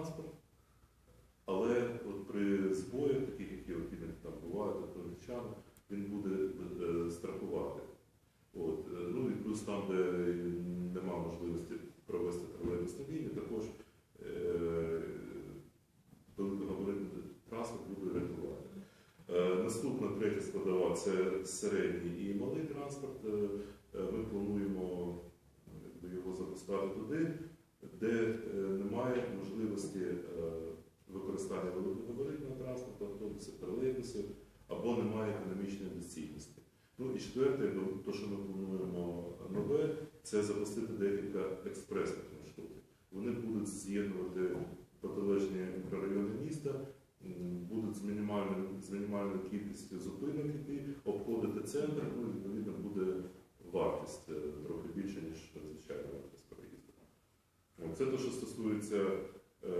транспорт, але от при збоях, таких, які от там бувають, автомобільчани, він буде е, страхувати. От, е, ну і плюс там, де нема можливості провести тролейбусні лінії, також е, великогабаритний транспорт буде регулювати. Е, Наступна третя складова це середній і малий транспорт. Ми плануємо якби, його запускати туди, де немає можливості е, використання великогабаритного транспорту, автобусів, тролейбусів, або немає економічної доцільності. Ну і четверте, то, що ми плануємо нове, це запустити декілька експресних маршрутів. Вони будуть з'єднувати протилежні мікрорайони міста, будуть з мінімальною, з мінімальною кількістю зупинок іти, обходити центр, ну відповідно буде вартість е, трохи більше, ніж звичайна вартість проїзду. Це те, що стосується е,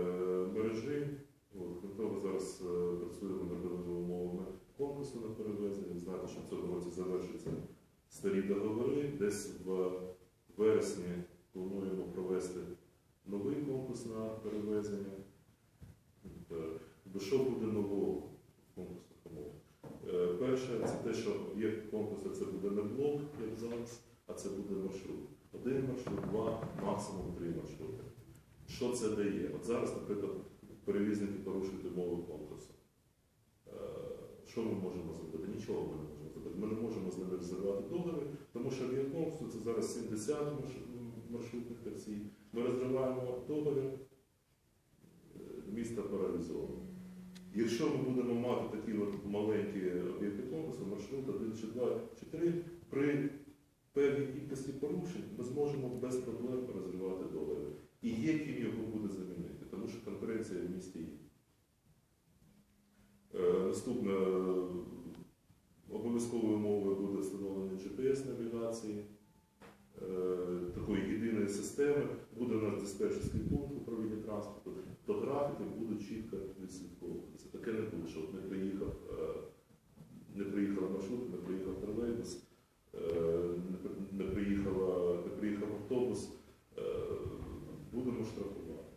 мережі. От, зараз е, працюємо над умовами конкурсу на перевезення. Знаєте, що в цьому році завершаться старі договори. Десь в вересні плануємо провести новий конкурс на перевезення. Що буде нового в конкурсних умовах? Е, Перше, це те, що є конкурси, це буде не блок, як зараз, а це буде маршрут. Один маршрут, два, максимум три маршрути. Що це дає? От зараз, наприклад, перевізники порушують умови конкурсу. Е, Що ми можемо зробити? Нічого ми не можемо зробити. Ми не можемо з ними розривати договір, тому що від конкурсу це зараз 70 маршрутних таксі. Ми розриваємо договір, е, місто паралізовано. Якщо ми будемо мати такі от маленькі об'єкти конкурсу, маршрут 1 чи 2 чи 3, при певній кількості порушень ми зможемо без проблем розривати договір. І є ким його буде замінити, тому що конкуренція в місті є. Е, Наступне е, обов'язковою умовою буде встановлення GPS-навігації, е, такої єдиної системи, буде у нас диспетчерський пункт управління транспорту, то графіки будуть чітко відслідковуватися. Таке не буде, що от не приїхав,